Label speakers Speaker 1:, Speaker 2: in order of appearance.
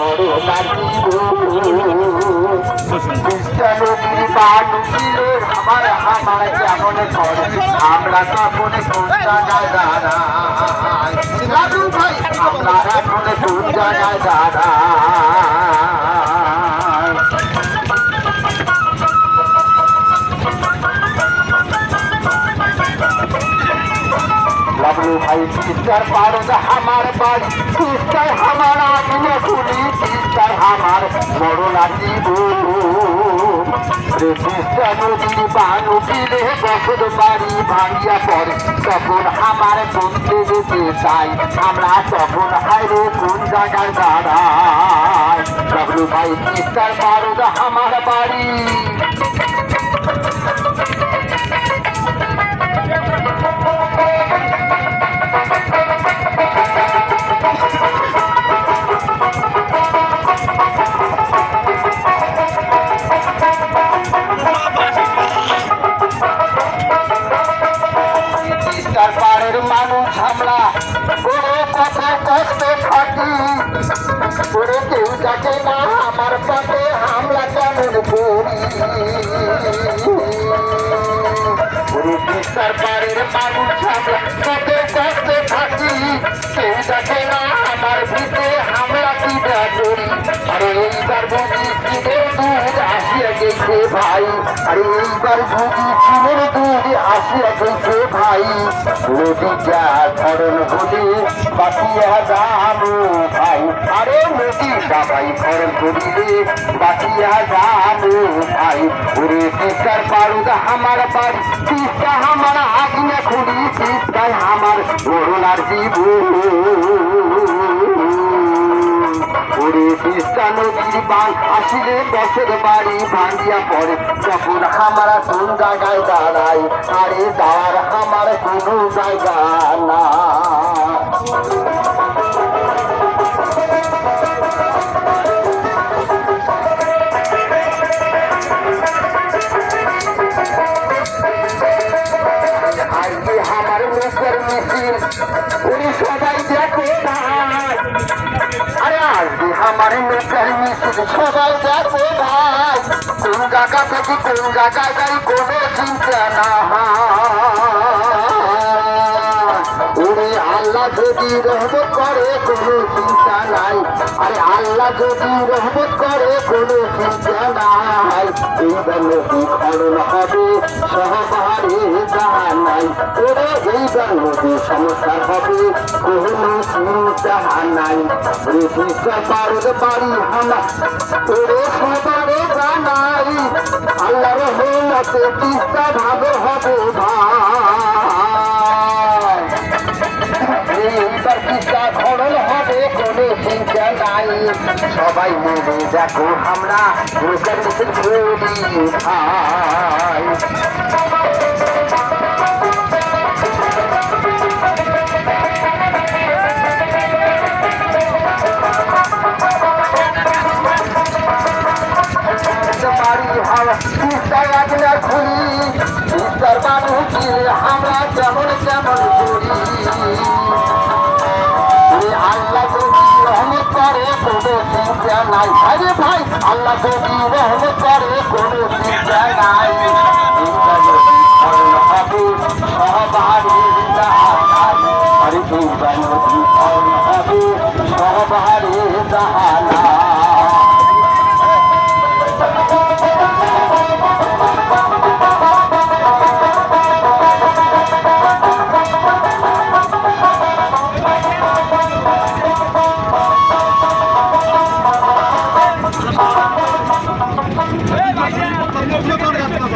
Speaker 1: করোনার নদীর বানু আমার আমার কেমন করে আমরা তখন কোন দাঁড়াই দাদু ভাই আমরা এখন কোন দাঁড়াই ভাই তিস্তার পার আমার বাস তিস্তায় আমার আগুনে খুলি তিস্তায় আমার মরণ আজি রে তিস্তা নদীর বান উঠিলে বসত বাড়ি ভাঙিয়া পড়ে। তখন আমার বন্ধে যেতে চাই, আমরা তখন হাইরে কোন জায়গার দাঁড়ায় বাবলু ভাই তিস্তার পারদ আমার বাড়ি। তিস্তার পাড়ের মানুষ আমরা। কোনো কত কষ্ট থাকি করে কেউ যাকে না আমার পথে হামলা কেমন করি। পাড়ের মানুষ আমরা কত কষ্ট থাকি কেউ যাকে না আমার ভিতে হামলা কি করি। আরে এইবার আসিয়া গেছে ভাই? আরে আসিয়া গেছে ভাই। নদীটা ধরন হলে বাঁচিয়া যাব ভাই। আরে নদীটা ভাই ধরন করিলে বাঁচিয়া যাব ভাই। ওরে তিস্তার পারুদ আমার বাড়ি তিস্তা আমার আগিনা খুলি তিস্তায় আমার করোনার জীবন ওরে তিস্তা নদীর বান আসিলে বছর বাড়ি ভাঙ্গিয়া পড়ে। যখন আমরা কোন জায়গায় দাঁড়াই, আরে দাঁড়ার আমার কোনো জায়গা না আমার মুখের মিছিল। ওরে সবাই আমার লোকের মিছিল সবাই দেখো ভাই, কোন জায়গা থেকে কোন জায়গায় যাই কোনো চিন্তা না ওরে আল্লাহ যদি রহমত করে, কোনো চিন্তা নাই। আরে আল্লাহ যদি রহমত করে, কোনো চিন্তা নাই। এইবার নদী খরণ হবে? সহবারে যাহা নাই। ওরে এইবার নদী সমস্যা হবে? কোনো চিন্তা নাই। পারদ বাড়ি হামা ওরে সবারে জানাই আল্লাহ রহমতে চিন্তা ভালো সবাই মিলে দেখো আমরা ভাই। আমরা কেমন কেমন আল্লাহ যদি রহমত করে কোনো চিন্তা নাই। হবে সহবারে জাহানাই আরে চিন্তা যদি হবে